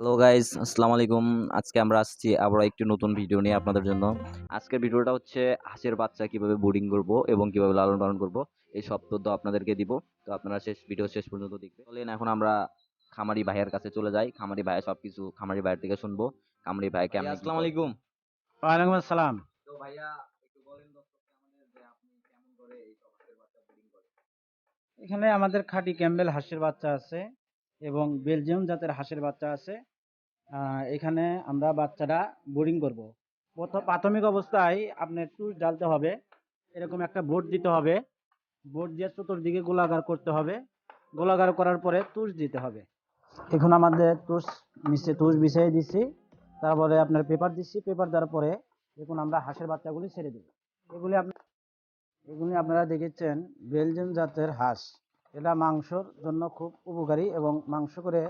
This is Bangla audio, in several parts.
হ্যালো গাইস আসসালামু আলাইকুম আজকে আমরা আসছি আবার একটি নতুন ভিডিও নিয়ে আপনাদের জন্য। আজকের ভিডিওটা হচ্ছে হাঁসের বাচ্চা কীভাবে বোর্ডিং করব এবং কীভাবে লালন পালন করব এই সব তথ্য আপনাদেরকে দিব। তো আপনারা শেষ ভিডিও শেষ পর্যন্ত দেখবেন। চলেন এখন আমরা খামারি ভাইয়ের কাছে চলে যাই। খামারি ভাইয়া সবকিছু খামারি ভাইয়ের থেকে শুনব। খামারি ভাই কেমন আসসালামু আলাইকুম। ওয়ালাইকুম আসসালাম। তো ভাইয়া একটু বলেন আমাদের যে আপনি কেমন করে এই হাঁসের বাচ্চা বোর্ডিং করেন? এখানে আমাদের খাঁটি ক্যাম্বেল হাঁসের বাচ্চা আছে এবং বেলজিয়াম জাতের হাঁসের বাচ্চা আছে। এখানে আমরা বাচ্চারা বোরিং করব। প্রথম প্রাথমিক অবস্থায় আপনার টুস ডালতে হবে। এরকম একটা বোর্ড দিতে হবে। বোর্ড দিয়ে চতুর্দিকে গোলাকার করতে হবে। গোলাকার করার পরে তুষ দিতে হবে। এখন আমাদের তুষ নিচে তুষ বিছিয়ে দিচ্ছি তারপরে আপনার পেপার দিচ্ছি পেপার দেওয়ার পরে এখন আমরা হাঁসের বাচ্চাগুলি ছেড়ে দেব। এগুলি আপনার এগুলি আপনারা দেখেছেন, বেলজিয়াম জাতের হাঁস। এটা মাংসর জন্য খুব উপকারী এবং মাংস করে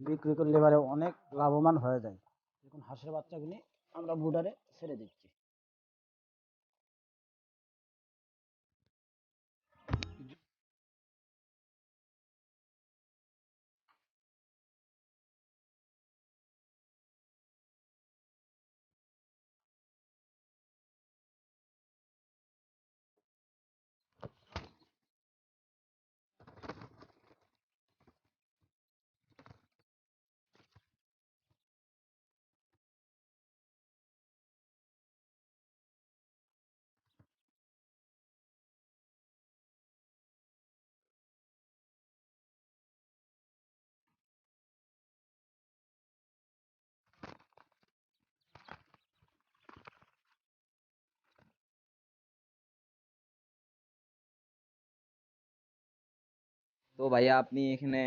বিক্রি করলে এবারে অনেক লাভবান হয়ে যায়। এখন হাঁসের বাচ্চাগুলি আমরা বুডারে ছেড়ে দিচ্ছি। তো ভাইয়া আপনি এখানে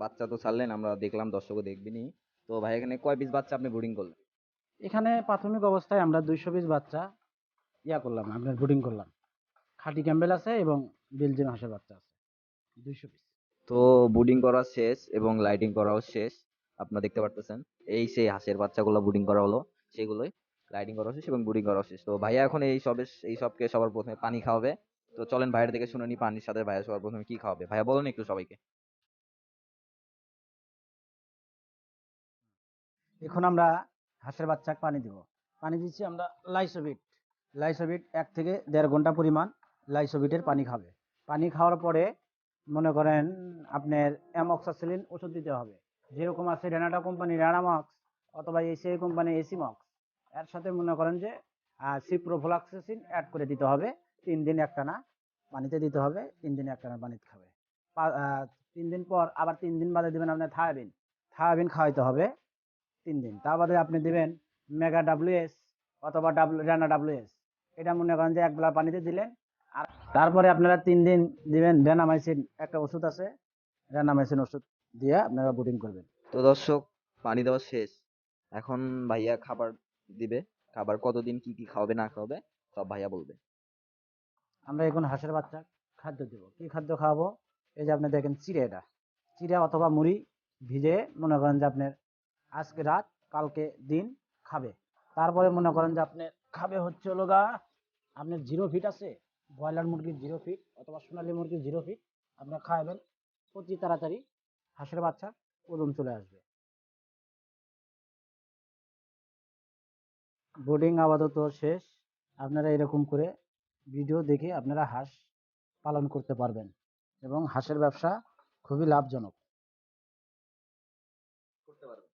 বাচ্চা তো ছাড়লেন আমরা দেখলাম দর্শকও দেখবেনই। তো ভাই এখানে কয় পিস বাচ্চা আপনি বোর্ডিং করলেন? এখানে প্রাথমিক অবস্থায় আমরা দুইশো পিস বাচ্চা ইয়া করলাম আপনার বুডিং করলাম। খাঁটি ক্যাম্বেল আছে এবং বেলজিয়াম হাঁসের বাচ্চা আছে দুইশো পিস তো বুডিং করা শেষ এবং লাইটিং করাও শেষ আপনারা দেখতে পারতেছেন। এই সেই হাঁসের বাচ্চাগুলো বুডিং করা হলো সেগুলোই লাইটিং করা শেষ এবং বুডিং করা শেষ। তো ভাইয়া এখন এই সবে এই সবকে সবার প্রথমে পানি খাওয়াবে। তো চলেন ভাইয়ের থেকে শুনে নি, পানির সাথে ভাইয়া সবার প্রথমে কি খাওয়াবে? ভাইয়া বলুন একটু সবাইকে। এখন আমরা হাঁসের বাচ্চাকে পানি দিব। পানি দিচ্ছি আমরা লাইসোবিট। লাইসোবিট এক থেকে দেড় ঘণ্টা পরিমাণ লাইসোবিটের পানি খাবে। পানি খাওয়ার পরে মনে করেন আপনার অ্যামক্সাসিলিন ওষুধ দিতে হবে। যেরকম আছে রেনাটা কোম্পানি রেনামক্স অথবা এসিআই কোম্পানি এসিমক্স। এর সাথে মনে করেন যে সিপ্রোফ্লাক্সিন অ্যাড করে দিতে হবে। তিন দিন একটানা পানিতে দিতে হবে, তিন দিন একটানা পানিতে খাবে। তিন দিন পর আবার তিন দিন বাদে দেবেন আপনার থায়াবিন। থায়াবিন খাওয়াইতে হবে তিন দিন। তার বাদে আপনি দিবেন মেগা ডাব্লিউএস অথবা ডাব্লিউ, রানা ডাব্লিউএস এটা মনে করেন যে এক বেলা পানিতে দিলেন, আর তারপরে আপনারা তিন দিন দিবেন রেনামাইসিন। একটা ওষুধ আছে, রেনামাইসিন ওষুধ দিয়ে আপনারা বুটিং করবেন। তো দর্শক, পানি দেওয়া শেষ। এখন ভাইয়া খাবার দিবে। খাবার কতদিন কি কি খাওয়াবে, না খাওয়াবে, সব ভাইয়া বলবে। আমরা এখন হাঁসের বাচ্চা খাদ্য দেব। কি খাদ্য খাওয়াবো? এই যে আপনি দেখেন চিড়ে এটা। চিড়া অথবা মুড়ি ভিজে মনে করেন যে আপনার আজকে রাত, কালকে দিন খাবে। তারপরে মনে করেন যে আপনি খাবে হচ্ছে হলো গা, আপনার জিরো ফিট আছে, ব্রয়লার মুরগির জিরো ফিট অথবা সোনালী মুরগির জিরো ফিট, আপনার খাওয়াবেন অতি তাড়াতাড়ি হাঁসের বাচ্চা ওজন চলে আসবে। বোর্ডিং আপাতত শেষ। আপনারা এরকম করে ভিডিও দেখে আপনারা হাঁস পালন করতে পারবেন এবং হাঁসের ব্যবসা খুবই লাভজনক। করতে পারবেন।